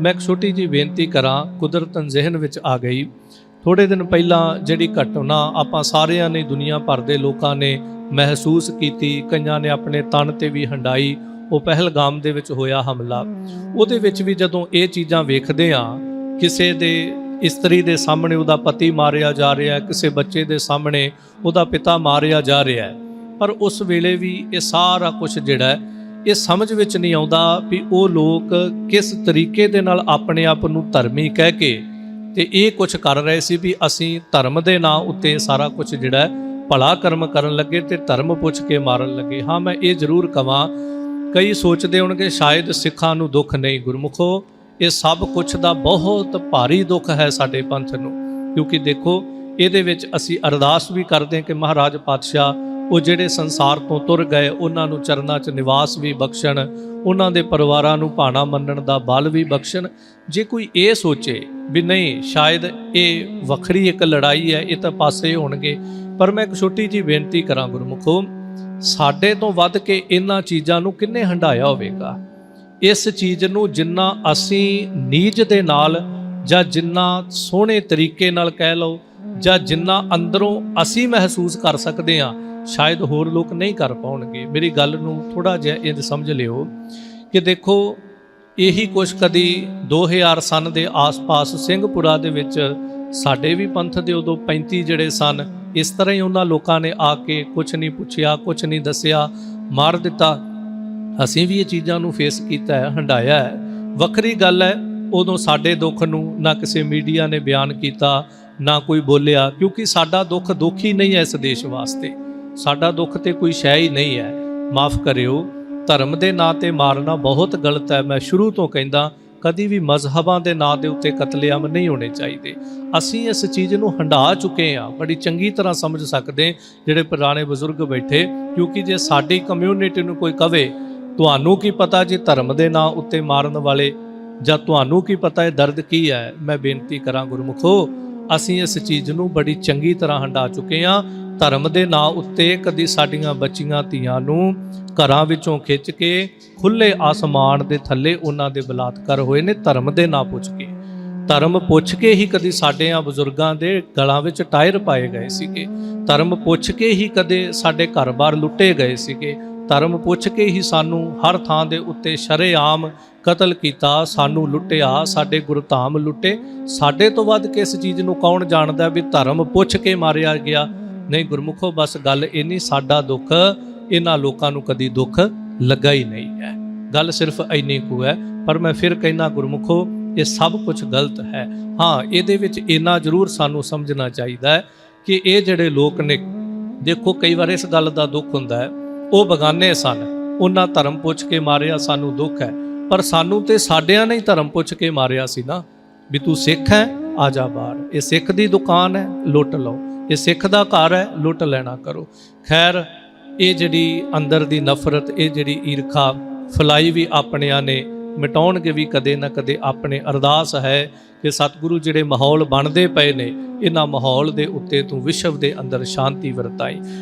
ਮੈਂ ਇੱਕ ਛੋਟੀ ਜੀ ਬੇਨਤੀ ਕਰਾਂ, ਕੁਦਰਤਨ ਜ਼ਿਹਨ ਵਿੱਚ ਆ ਗਈ। ਥੋੜੇ ਦਿਨ ਪਹਿਲਾਂ ਜਿਹੜੀ ਘਟਨਾ ਆਪਾਂ ਸਾਰਿਆਂ ਨੇ ਦੁਨੀਆ ਭਰ ਦੇ ਲੋਕਾਂ ਨੇ ਮਹਿਸੂਸ ਕੀਤੀ, ਕਈਆਂ ਨੇ ਆਪਣੇ ਤਨ ਤੇ ਵੀ ਹੰਡਾਈ, ਉਹ ਪਹਿਲਗਾਮ ਦੇ ਵਿੱਚ ਹੋਇਆ ਹਮਲਾ। ਉਹਦੇ ਵਿੱਚ ਵੀ ਜਦੋਂ ਇਹ ਚੀਜ਼ਾਂ ਵੇਖਦੇ ਆ ਕਿਸੇ ਦੇ ਇਸਤਰੀ ਦੇ ਸਾਹਮਣੇ ਉਹਦਾ ਪਤੀ ਮਾਰਿਆ ਜਾ ਰਿਹਾ ਹੈ ਕਿਸੇ ਬੱਚੇ ਦੇ ਸਾਹਮਣੇ ਉਹਦਾ ਪਿਤਾ ਮਾਰਿਆ ਜਾ ਰਿਹਾ ਹੈ, ਪਰ ਉਸ ਵੇਲੇ ਵੀ ਇਹ ਸਾਰਾ ਕੁਝ ਜਿਹੜਾ ਇਹ ਸਮਝ ਵਿੱਚ ਨਹੀਂ ਆਉਂਦਾ ਵੀ ਉਹ ਲੋਕ ਕਿਸ ਤਰੀਕੇ ਦੇ ਨਾਲ ਆਪਣੇ ਆਪ ਨੂੰ ਧਰਮੀ ਕਹਿ ਕੇ ਤੇ ਇਹ ਕੁਝ ਕਰ ਰਹੇ ਸੀ ਵੀ ਅਸੀਂ ਧਰਮ ਦੇ ਨਾਂ ਉੱਤੇ ਸਾਰਾ ਕੁਝ ਜਿਹੜਾ ਭਲਾ ਕਰਮ ਕਰਨ ਲੱਗੇ ਤੇ ਧਰਮ ਪੁੱਛ ਕੇ ਮਾਰਨ ਲੱਗੇ। ਹਾਂ, ਮੈਂ ਇਹ ਜ਼ਰੂਰ ਕਵਾਂ, ਕਈ ਸੋਚਦੇ ਹੋਣਗੇ ਸ਼ਾਇਦ ਸਿੱਖਾਂ ਨੂੰ ਦੁੱਖ ਨਹੀਂ ਗੁਰਮੁਖੋ, ਇਹ ਸਭ ਕੁਝ ਦਾ ਬਹੁਤ ਭਾਰੀ ਦੁੱਖ ਹੈ ਸਾਡੇ ਪੰਥ ਨੂੰ। ਕਿਉਂਕਿ ਦੇਖੋ, ਇਹਦੇ ਵਿੱਚ ਅਸੀਂ ਅਰਦਾਸ ਵੀ ਕਰਦੇ ਹਾਂ ਕਿ ਮਹਾਰਾਜ ਪਾਤਸ਼ਾਹ ਉਹ ਜਿਹੜੇ ਸੰਸਾਰ ਤੋਂ ਤੁਰ ਗਏ, ਉਹਨਾਂ ਨੂੰ ਚਰਨਾਂ 'ਚ ਨਿਵਾਸ ਵੀ ਬਖਸ਼ਣ, ਉਹਨਾਂ ਦੇ ਪਰਿਵਾਰਾਂ ਨੂੰ ਭਾਣਾ ਮੰਨਣ ਦਾ ਬਲ ਵੀ ਬਖਸ਼ਣ। ਜੇ ਕੋਈ ਇਹ ਸੋਚੇ ਵੀ ਨਹੀਂ, ਸ਼ਾਇਦ ਇਹ ਵੱਖਰੀ ਇੱਕ ਲੜਾਈ ਹੈ, ਇਹ ਤਾਂ ਪਾਸੇ ਹੋਣਗੇ। ਪਰ ਮੈਂ ਇੱਕ ਛੋਟੀ ਜੀ ਬੇਨਤੀ ਕਰਾਂ ਗੁਰਮੁਖੋ, ਸਾਡੇ ਤੋਂ ਵੱਧ ਕੇ ਇਹਨਾਂ ਚੀਜ਼ਾਂ ਨੂੰ ਕਿੰਨੇ ਹੰਡਾਇਆ ਹੋਵੇਗਾ? ਇਸ ਚੀਜ਼ ਨੂੰ ਜਿੰਨਾ ਅਸੀਂ ਨੀਜ ਦੇ ਨਾਲ ਜਾਂ ਜਿੰਨਾ ਸੋਹਣੇ ਤਰੀਕੇ ਨਾਲ ਕਹਿ ਲਓ ਜਾਂ ਜਿੰਨਾ ਅੰਦਰੋਂ ਅਸੀਂ ਮਹਿਸੂਸ ਕਰ ਸਕਦੇ ਹਾਂ ਸ਼ਾਇਦ ਹੋਰ ਲੋਕ ਨਹੀਂ ਕਰ ਪਾਉਣਗੇ। ਮੇਰੀ ਗੱਲ ਨੂੰ ਥੋੜਾ ਜਿਹਾ ਇਹ ਸਮਝ ਲਿਓ ਕਿ ਦੇਖੋ, ਇਹੀ ਕੁਛ ਕਦੀ 2000 ਸਨ ਦੇ ਆਸ-ਪਾਸ ਸਿੰਘਪੁਰਾ ਦੇ ਵਿੱਚ ਸਾਡੇ ਵੀ ਪੰਥ ਦੇ ਉਦੋਂ 35 ਜਿਹੜੇ ਸਨ, ਇਸ ਤਰ੍ਹਾਂ ਹੀ ਉਹਨਾਂ ਲੋਕਾਂ ਨੇ ਆ ਕੇ ਕੁਝ ਨਹੀਂ ਪੁੱਛਿਆ ਕੁਝ ਨਹੀਂ ਦੱਸਿਆ, ਮਾਰ ਦਿੱਤਾ। ਅਸੀਂ ਵੀ ਇਹ ਚੀਜ਼ਾਂ ਨੂੰ ਫੇਸ ਕੀਤਾ ਹੈ ਹੰਡਾਇਆ ਹੈ। ਵੱਖਰੀ ਗੱਲ ਹੈ, ਉਦੋਂ ਸਾਡੇ ਦੁੱਖ ਨੂੰ ਨਾ ਕਿਸੇ ਮੀਡੀਆ ਨੇ ਬਿਆਨ ਕੀਤਾ, ਨਾ ਕੋਈ ਬੋਲਿਆ, ਕਿਉਂਕਿ ਸਾਡਾ ਦੁੱਖ ਦੁੱਖ ਹੀ ਨਹੀਂ ਹੈ ਇਸ ਦੇਸ਼ ਵਾਸਤੇ। ਸਾਡਾ ਦੁੱਖ ਤੇ ਕੋਈ ਸ਼ੈ ਹੀ ਨਹੀਂ ਹੈ। ਮਾਫ ਕਰਿਓ। ਧਰਮ ਦੇ ਨਾਂ ਤੇ ਮਾਰਨਾ ਬਹੁਤ ਗਲਤ ਹੈ। ਮੈਂ ਸ਼ੁਰੂ ਤੋਂ ਕਹਿੰਦਾ, ਕਦੀ ਵੀ ਮਜ਼ਹਬਾਂ ਦੇ ਨਾਂ ਦੇ ਉੱਤੇ ਕਤਲੇਆਮ ਨਹੀਂ ਹੋਣੇ ਚਾਹੀਦੇ। ਅਸੀਂ ਇਸ ਚੀਜ਼ ਨੂੰ ਹੰਢਾ ਚੁੱਕੇ ਹਾਂ। ਬੜੀ ਚੰਗੀ ਤਰ੍ਹਾਂ ਸਮਝ ਸਕਦੇ ਜਿਹੜੇ ਪੁਰਾਣੇ ਬਜ਼ੁਰਗ ਬੈਠੇ, ਕਿਉਂਕਿ ਜੇ ਸਾਡੀ ਕਮਿਊਨਿਟੀ ਨੂੰ ਕੋਈ ਕਵੇ, ਤੁਹਾਨੂੰ ਕੀ ਪਤਾ ਜੇ ਧਰਮ ਦੇ ਨਾਂ ਉੱਤੇ ਮਾਰਨ ਵਾਲੇ ਜਾਂ ਤੁਹਾਨੂੰ ਕੀ ਪਤਾ ਇਹ ਦਰਦ ਕੀ ਹੈ? ਮੈਂ ਬੇਨਤੀ ਕਰਾਂ, ਗੁਰਮੁਖੋ ਅਸੀਂ ਇਸ ਚੀਜ਼ ਨੂੰ ਬੜੀ ਚੰਗੀ ਤਰ੍ਹਾਂ ਹੰਢਾ ਚੁੱਕੇ ਹਾਂ। ਧਰਮ ਦੇ ਨਾਂ ਉੱਤੇ ਕਦੀ ਸਾਡੀਆਂ ਬੱਚੀਆਂ ਧੀਆਂ ਨੂੰ ਘਰਾਂ ਵਿੱਚੋਂ ਖਿੱਚ ਕੇ ਖੁੱਲੇ ਆਸਮਾਨ ਦੇ ਥੱਲੇ ਉਹਨਾਂ ਦੇ ਬਲਾਤਕਾਰ ਹੋਏ ਨੇ, ਧਰਮ ਦੇ ਨਾਂ ਪੁੱਛ ਕੇ। ਧਰਮ ਪੁੱਛ ਕੇ ਹੀ ਕਦੀ ਸਾਡੇ ਆ ਬਜ਼ੁਰਗਾਂ ਦੇ ਗਲਾਂ ਵਿੱਚ ਟਾਇਰ ਪਾਏ ਗਏ ਸੀਗੇ। ਧਰਮ ਪੁੱਛ ਕੇ ਹੀ ਕਦੇ ਸਾਡੇ ਘਰ-ਬਾਰ ਲੁੱਟੇ ਗਏ ਸੀਗੇ। ਧਰਮ ਪੁੱਛ ਕੇ ਹੀ ਸਾਨੂੰ ਹਰ ਥਾਂ ਦੇ ਉੱਤੇ ਸ਼ਰੇਆਮ ਕਤਲ ਕੀਤਾ, ਸਾਨੂੰ ਲੁੱਟਿਆ, ਸਾਡੇ ਗੁਰਧਾਮ ਲੁੱਟੇ। ਸਾਡੇ ਤੋਂ ਵੱਧ ਕਿਸ ਚੀਜ਼ ਨੂੰ ਕੌਣ ਜਾਣਦਾ ਵੀ ਧਰਮ ਪੁੱਛ ਕੇ ਮਾਰਿਆ ਗਿਆ? ਨਹੀਂ ਗੁਰਮੁਖੋ, ਬਸ ਗੱਲ ਇੰਨੀ ਸਾਡਾ ਦੁੱਖ, ਇਹਨਾਂ ਲੋਕਾਂ ਨੂੰ ਕਦੀ ਦੁੱਖ ਲੱਗਾ ਹੀ ਨਹੀਂ ਹੈ। ਗੱਲ ਸਿਰਫ ਇੰਨੀ ਕੁ ਹੈ, ਪਰ ਮੈਂ ਫਿਰ ਕਹਿਣਾ ਗੁਰਮੁਖੋ, ਇਹ ਸਭ ਕੁਝ ਗਲਤ ਹੈ। ਹਾਂ, ਇਹਦੇ ਵਿੱਚ ਇੰਨਾ ਜ਼ਰੂਰ ਸਾਨੂੰ ਸਮਝਣਾ ਚਾਹੀਦਾ ਹੈ ਕਿ ਇਹ ਜਿਹੜੇ ਲੋਕ ਨੇ, ਦੇਖੋ ਕਈ ਵਾਰ ਇਸ ਗੱਲ ਦਾ ਦੁੱਖ ਹੁੰਦਾ ਹੈ ਉਹ ਬਗਾਨੇ ਸਨ। ਉਹਨਾਂ ਧਰਮ ਪੁੱਛ ਕੇ ਮਾਰਿਆ, ਸਾਨੂੰ ਦੁੱਖ ਹੈ। ਪਰ ਸਾਨੂੰ ਤੇ ਸਾਡਿਆਂ ਨੇ ਹੀ ਧਰਮ ਪੁੱਛ ਕੇ ਮਾਰਿਆ ਸੀ ਨਾ। ਵੀ ਤੂੰ ਸਿੱਖ ਹੈ, ਆ ਜਾ ਬਾਹਰ। ਇਹ ਸਿੱਖ ਦੀ ਦੁਕਾਨ ਹੈ, ਲੁੱਟ ਲਓ। ਇਹ ਸਿੱਖ ਦਾ ਘਰ ਹੈ, ਲੁੱਟ ਲੈਣਾ ਕਰੋ। ਖੈਰ, ਇਹ ਜਿਹੜੀ ਅੰਦਰ ਦੀ ਨਫ਼ਰਤ, ਇਹ ਜਿਹੜੀ ਈਰਖਾ, ਫਲਾਈ ਵੀ ਆਪਣਿਆਂ ਨੇ, ਮਿਟਾਉਣਗੇ ਵੀ ਕਦੇ ਨਾ ਕਦੇ ਆਪਣੇ ਅਰਦਾਸ ਹੈ ਕਿ ਸਤਿਗੁਰੂ ਜਿਹੜੇ ਮਾਹੌਲ ਬਣਦੇ ਪਏ ਨੇ, ਇਹਨਾਂ ਮਾਹੌਲ ਦੇ ਉੱਤੇ ਤੂੰ ਵਿਸ਼ਵ ਦੇ ਅੰਦਰ ਸ਼ਾਂਤੀ ਵਰਤਾਈ।